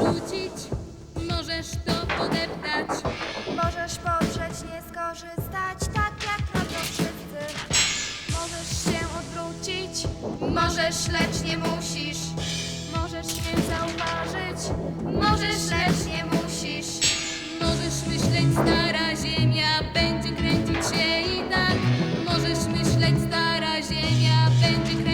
Wyrzucić, możesz to podeptać. Możesz podrzeć, nie skorzystać, tak jak robią wszyscy. Możesz się odwrócić, możesz, lecz nie musisz. Możesz nie zauważyć, możesz, lecz nie musisz. Możesz myśleć, stara ziemia będzie kręcić się i tak. Możesz myśleć, stara ziemia będzie kręcić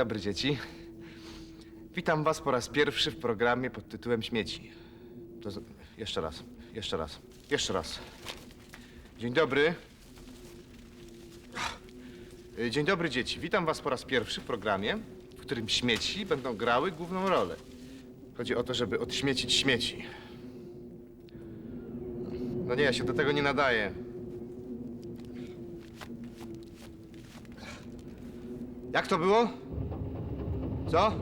dobry, dzieci. Witam was po raz pierwszy w programie pod tytułem Śmieci. To z... Jeszcze raz, jeszcze raz, jeszcze raz. Dzień dobry. Dzień dobry, dzieci. Witam was po raz pierwszy w programie, w którym śmieci będą grały główną rolę. Chodzi o to, żeby odśmiecić śmieci. No nie, ja się do tego nie nadaję. Jak to było? Co?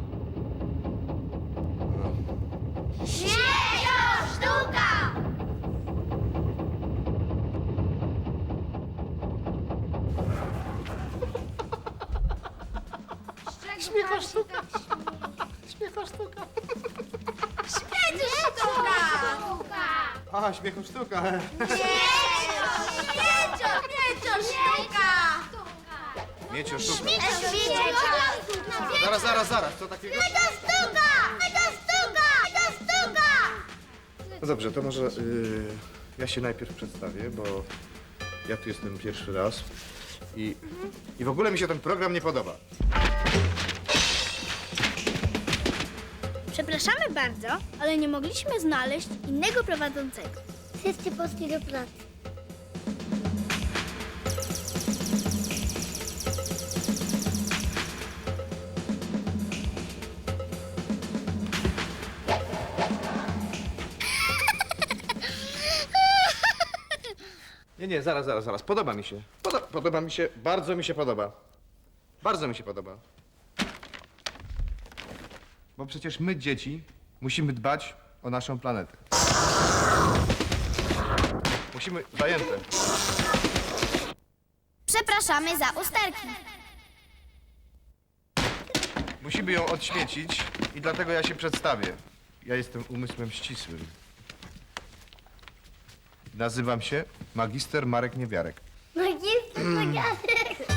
Śmiecią sztuka! Śmiecha sztuka. Śmiecha sztuka. A, śmiechu sztuka. Śmiecio, śmiecio, śmiecio sztuka. Miecio sztuka. Śmiecio Zaraz, zaraz, zaraz, co takiego? Mega sztuka! Mega sztuka! Mega sztuka! No dobrze, to może y, ja się najpierw przedstawię, bo ja tu jestem pierwszy raz i, i w ogóle mi się ten program nie podoba. Przepraszamy bardzo, ale nie mogliśmy znaleźć innego prowadzącego. Wszyscy poszli do pracy. Nie, nie, zaraz, zaraz, zaraz. Podoba mi się. Podo podoba mi się, bardzo mi się podoba. Bardzo mi się podoba. Bo przecież my, dzieci, musimy dbać o naszą planetę. Musimy zajęte. Przepraszamy za usterki. Musimy ją odśmiecić i dlatego ja się przedstawię. Ja jestem umysłem ścisłym. Nazywam się magister Marek Niewiarek. Magister Zagadek.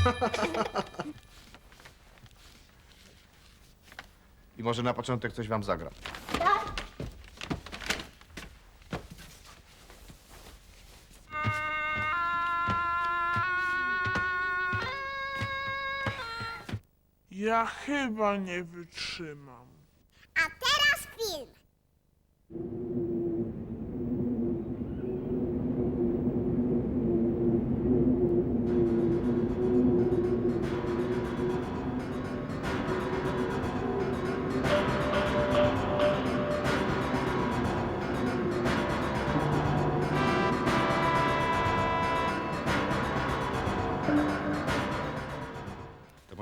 I może na początek coś wam zagram. Tak? Ja chyba nie wytrzymam.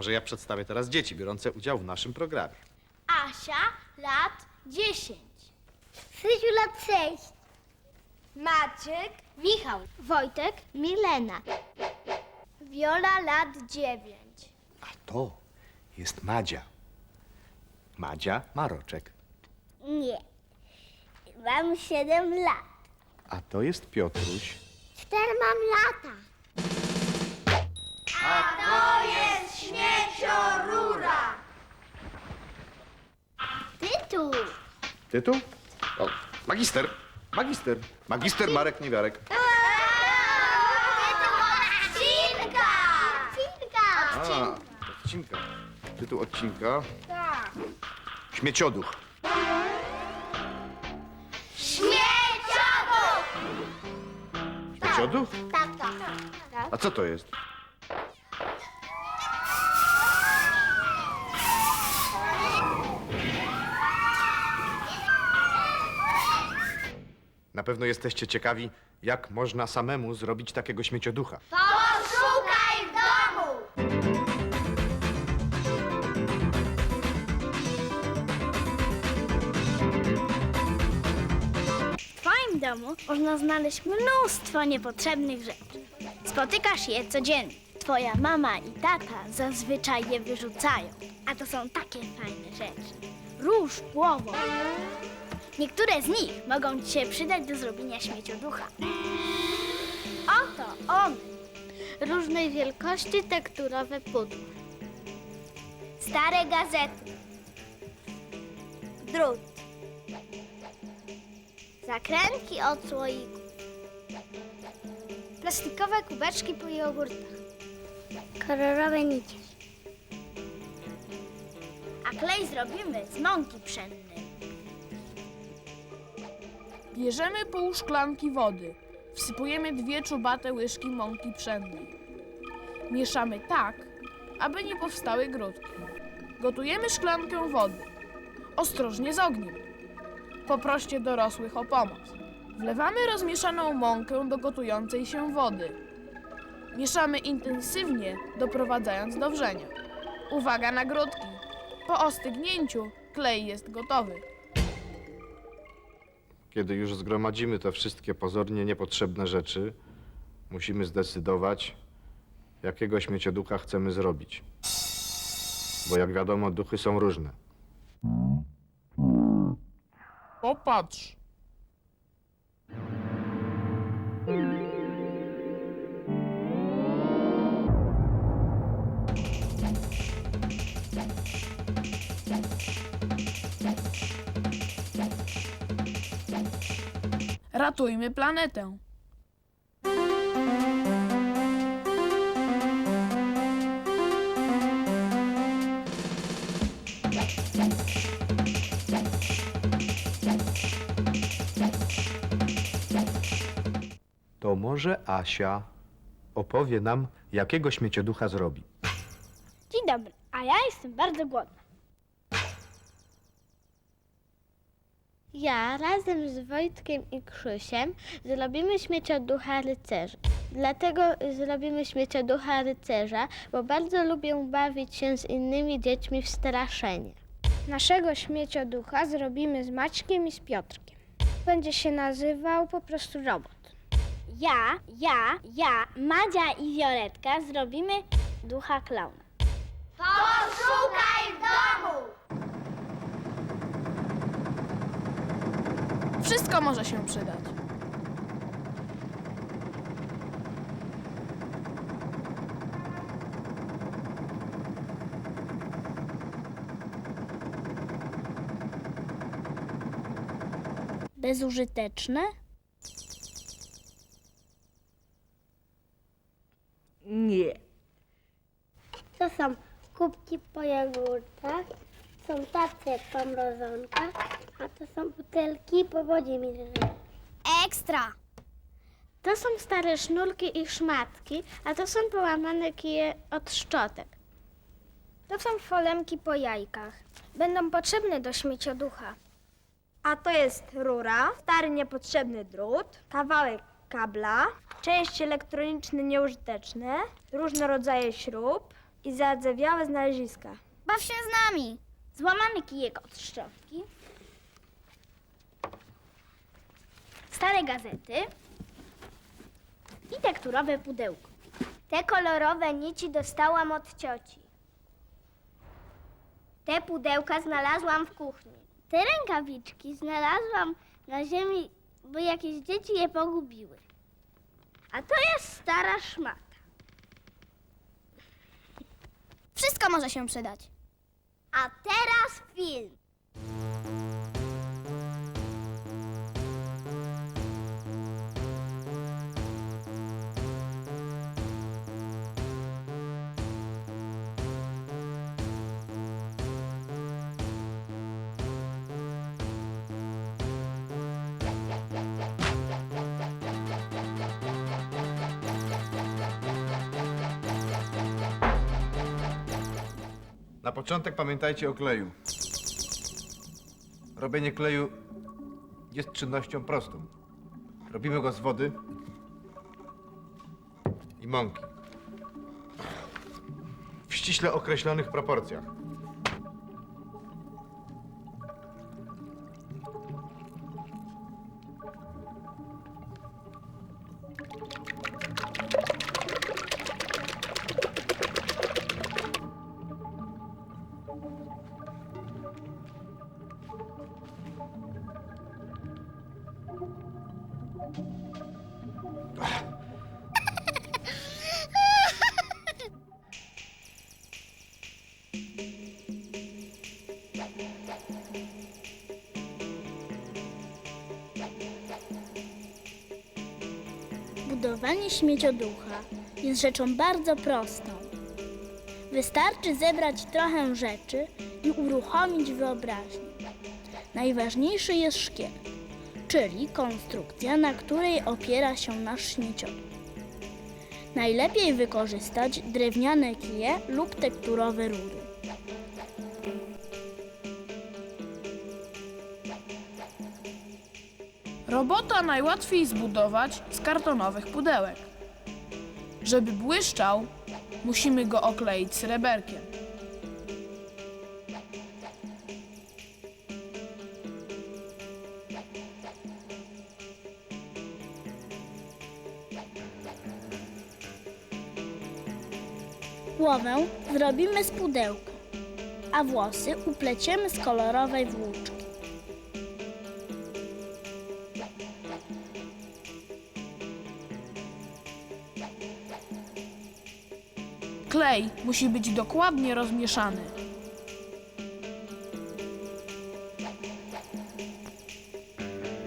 Że ja przedstawię teraz dzieci biorące udział w naszym programie. Asia, lat 10. Krzysiu lat sześć. Maciek, Michał, Wojtek, Milena. Wiola, lat 9. A to jest Madzia. Madzia Maroczek. Nie. Mam siedem lat. A to jest Piotruś. Cztery mam lata. Tytuł. Tytuł? O, magister. Magister. Magister Marek Niewiarek. Cinka! Cinka! A, odcinka. Tytuł odcinka. Tak. Śmiecioduch. Śmieciowo! Śmiecioduch? Tak, tak. A co to jest? Na pewno jesteście ciekawi, jak można samemu zrobić takiego śmiecioducha. Poszukaj w domu! W Twoim domu można znaleźć mnóstwo niepotrzebnych rzeczy. Spotykasz je codziennie. Twoja mama i tata zazwyczaj je wyrzucają. A to są takie fajne rzeczy. Róż głową. Niektóre z nich mogą ci się przydać do zrobienia śmiecioducha. Oto on. Różnej wielkości tekturowe pudło. Stare gazety. Drut. Zakrętki od słoików. Plastikowe kubeczki po jogurtach. Kolorowe nicie. A klej zrobimy z mąki pszennej. Bierzemy pół szklanki wody. Wsypujemy dwie czubate łyżki mąki pszennej. Mieszamy tak, aby nie powstały grudki. Gotujemy szklankę wody. Ostrożnie z ogniem. Poproście dorosłych o pomoc. Wlewamy rozmieszaną mąkę do gotującej się wody. Mieszamy intensywnie, doprowadzając do wrzenia. Uwaga na grudki. Po ostygnięciu klej jest gotowy. Kiedy już zgromadzimy te wszystkie pozornie niepotrzebne rzeczy, musimy zdecydować, jakiego śmiecioducha chcemy zrobić. Bo jak wiadomo, duchy są różne. Popatrz. Ratujmy planetę. To może Asia opowie nam, jakiego śmiecioducha zrobi. Dzień dobry, a ja jestem bardzo głodna. Ja razem z Wojtkiem i Krzysiem zrobimy śmiecioducha rycerzy. Dlatego zrobimy śmiecioducha rycerza, bo bardzo lubię bawić się z innymi dziećmi w straszenie. Naszego śmiecioducha zrobimy z Maćkiem i z Piotrkiem. Będzie się nazywał po prostu robot. Ja, ja, ja, Madzia i Violetka zrobimy ducha klauna. Poszukaj w domu! Wszystko może się przydać. Bezużyteczne? To są kubki po jogurtach, po mrozonkach, a to są butelki po wodzie mineralnej. Ekstra! To są stare sznurki i szmatki, a to są połamane kije od szczotek. To są folemki po jajkach. Będą potrzebne do śmiecioducha. A to jest rura, stary niepotrzebny drut, kawałek kabla, części elektroniczne nieużyteczne, różne rodzaje śrub, i zardzewiałe znaleziska. Baw się z nami. Złamany kijek od szczotki. Stare gazety. I tekturowe pudełko. Te kolorowe nici dostałam od cioci. Te pudełka znalazłam w kuchni. Te rękawiczki znalazłam na ziemi, bo jakieś dzieci je pogubiły. A to jest stara szmata. Wszystko może się przydać. A teraz film. Początek pamiętajcie o kleju. Robienie kleju jest czynnością prostą. Robimy go z wody i mąki. W ściśle określonych proporcjach. Budowanie śmiecioducha jest rzeczą bardzo prostą. Wystarczy zebrać trochę rzeczy i uruchomić wyobraźnię. Najważniejszy jest szkielet, czyli konstrukcja, na której opiera się nasz śmieciodół. Najlepiej wykorzystać drewniane kije lub tekturowe rury. Robota najłatwiej zbudować z kartonowych pudełek. Żeby błyszczał, musimy go okleić sreberkiem. Głowę zrobimy z pudełka, a włosy upleciemy z kolorowej włóczki. Klej musi być dokładnie rozmieszany.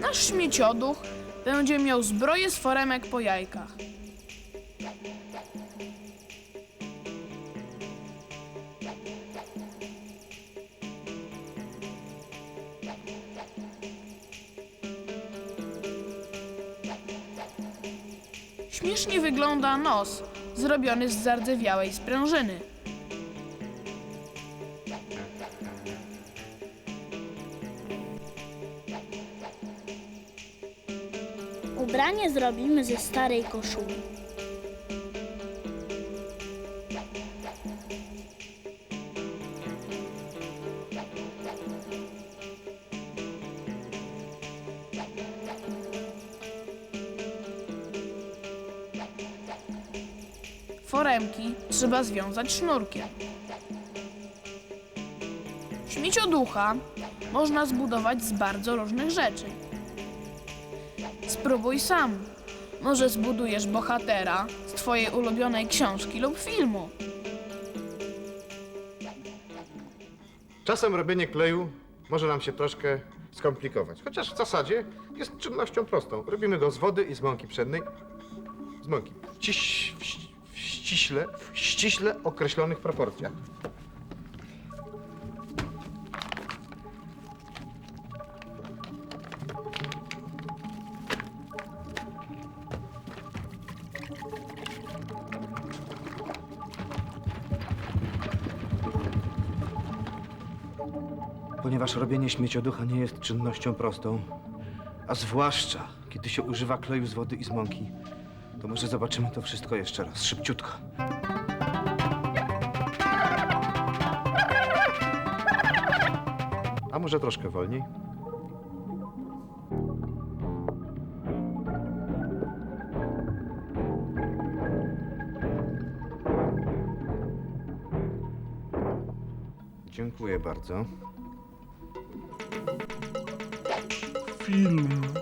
Nasz śmiecioduch będzie miał zbroję z foremek po jajkach. Śmiesznie wygląda nos, zrobiony z zardzewiałej sprężyny. Ubranie zrobimy ze starej koszuli. Foremki trzeba związać sznurkiem. Śmiecioducha można zbudować z bardzo różnych rzeczy. Spróbuj sam. Może zbudujesz bohatera z twojej ulubionej książki lub filmu. Czasem robienie kleju może nam się troszkę skomplikować, chociaż w zasadzie jest czynnością prostą. Robimy go z wody i z mąki pszennej. Z mąki. W, ściś, w, ści- w, ściśle, w ściśle określonych proporcjach. Ponieważ robienie śmiecioducha nie jest czynnością prostą, a zwłaszcza kiedy się używa kleju z wody i z mąki, to może zobaczymy to wszystko jeszcze raz, szybciutko. A może troszkę wolniej? Dziękuję bardzo. Film.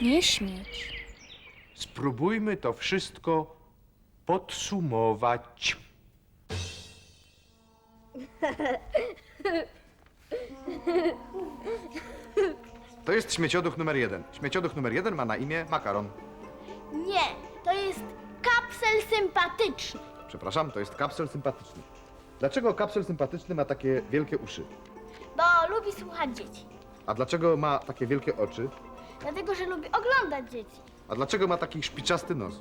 Nie śmieć. Spróbujmy to wszystko podsumować. To jest śmiecioduch numer jeden. Śmiecioduch numer jeden ma na imię makaron. Nie, to jest kapsel sympatyczny. Przepraszam, to jest kapsel sympatyczny. Dlaczego kapsel sympatyczny ma takie wielkie uszy? Bo lubi słuchać dzieci. A dlaczego ma takie wielkie oczy? Dlatego, że lubi oglądać dzieci. A dlaczego ma taki szpiczasty nos?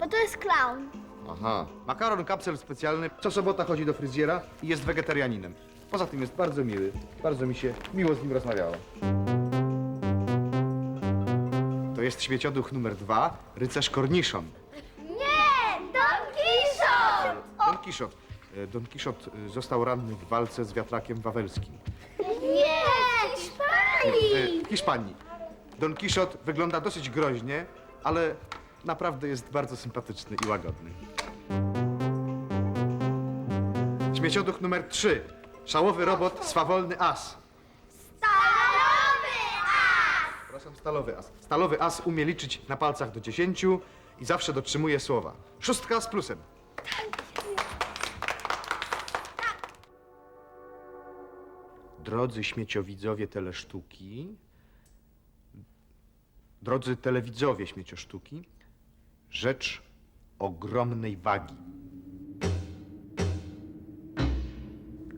Bo to jest clown. Aha. Makaron kapsel specjalny co sobota chodzi do fryzjera i jest wegetarianinem. Poza tym jest bardzo miły. Bardzo mi się miło z nim rozmawiało. To jest śmiecioduch numer dwa, rycerz korniszon. Nie, Don Quixote! Don Kiszot. E, Don Kiszot e, został ranny w walce z wiatrakiem wawelskim. Nie, Hiszpanii! E, W Hiszpanii. Don Kiszot wygląda dosyć groźnie, ale naprawdę jest bardzo sympatyczny i łagodny. Śmiecioduch numer 3. Szałowy robot, swawolny as. Stalowy as! Przepraszam, stalowy as. Stalowy as umie liczyć na palcach do 10 i zawsze dotrzymuje słowa. Szóstka z plusem. Drodzy śmieciowidzowie telesztuki, drodzy telewidzowie śmieciosztuki, rzecz ogromnej wagi.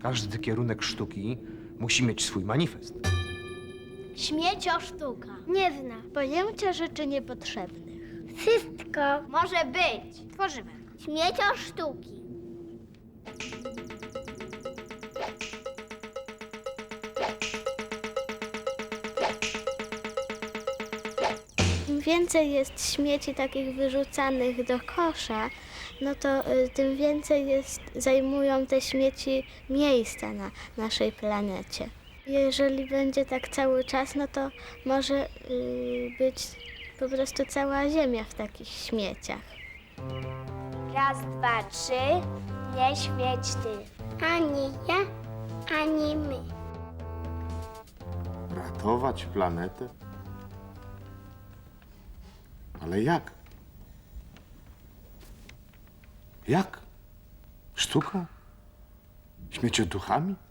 Każdy kierunek sztuki musi mieć swój manifest. Śmiecio sztuka. Nie zna. Pojęcia rzeczy niepotrzebnych. Wszystko. Może być. Tworzymy. Śmiecio sztuki. Więcej jest śmieci takich wyrzucanych do kosza, no to y, tym więcej jest, zajmują te śmieci miejsca na naszej planecie. Jeżeli będzie tak cały czas, no to może y, być po prostu cała Ziemia w takich śmieciach. Raz, dwa, trzy. Nie śmieć ty. Ani ja, ani my. Ratować planetę? Ale jak? Jak? Sztuką? Śmiecioduchami? Możesz